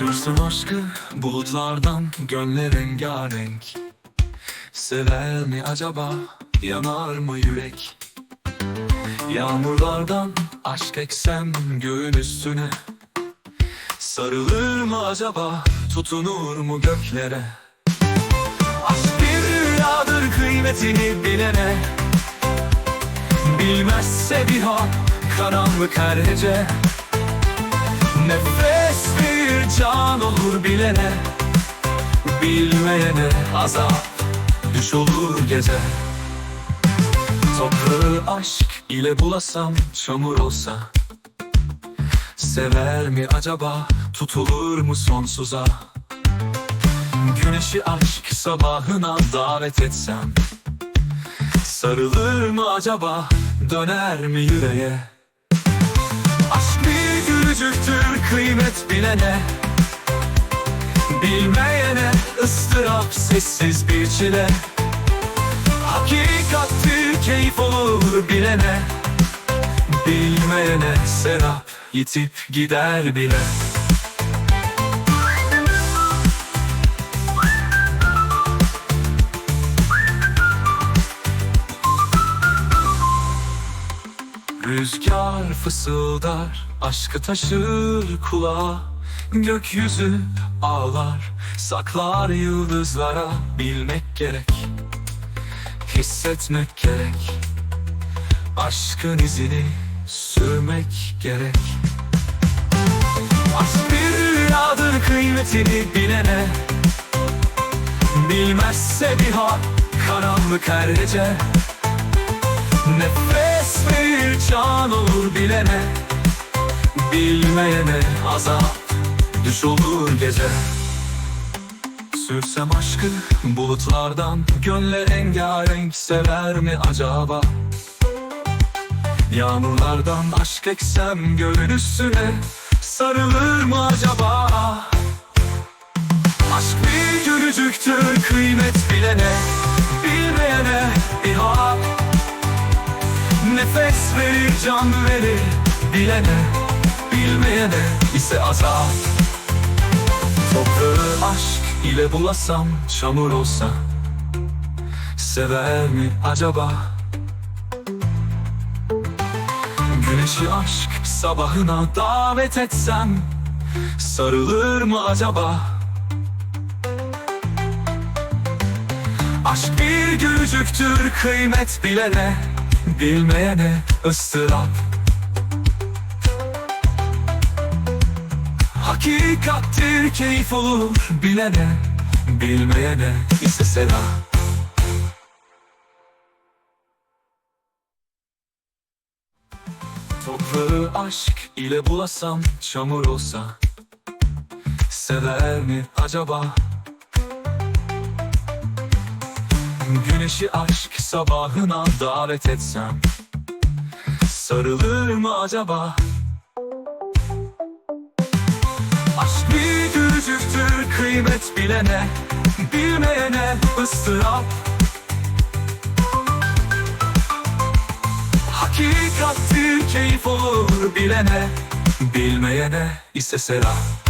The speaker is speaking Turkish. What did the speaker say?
Sürsün aşkı bulutlardan gönle rengarenk. Sever mi acaba yanar mı yürek? Yağmurlardan aşk eksem göğün üstüne. Sarılır mı acaba tutunur mu göklere? Aşk bir rüyadır kıymetini bilene. Bilmezse bir an karanlık her bir can olur bilene Bilmeyene azap düş olur gece. Toprağı aşk ile bulasam çamur olsa Sever mi acaba tutulur mu sonsuza? Güneşi aşk sabahına davet etsem Sarılır mı acaba döner mi yüreğe? Aşk bir gülücüktür kıymet bilene Bilmeyene ıstırap sessiz bir çile. Hakikattir keyif olur bilene. Bilmeyene serap yitip gider bile. Rüzgar fısıldar, aşkı taşır kulağa Gökyüzü ağlar, saklar yıldızlara. Bilmek gerek, hissetmek gerek. Aşkın izini sürmek gerek. Aşk bir rüyadır kıymetini bilene. Bilmezse bir hal karanlık her gece. Nefes bir can olur bilene. Bilmeyene azap düş olur gece. Sürsem aşkı bulutlardan Gönle rengarenk sever mi acaba? Yağmurlardan aşk eksem gölün üstüne Sarılır mı acaba? Aşk bir gülücüktür kıymet bilene Bilmeyene ihab Nefes verir can verir Bilene bilmeyene ise azap Aşk ile bulasam çamur olsa Sever mi acaba? Güneşi aşk sabahına davet etsem Sarılır mı acaba? Aşk bir gülücüktür kıymet bilene Bilmeyene ıstırap Hakikattir keyif olur bilene Bilmeyene ise selam Toprağı aşk ile bulasam çamur olsa Sever mi acaba? Güneşi aşk sabahına davet etsem Sarılır mı acaba gülücüktür kıymet bilene Bilmeyene ıstırap Hakikattir keyif olur bilene Bilmeyene ise serap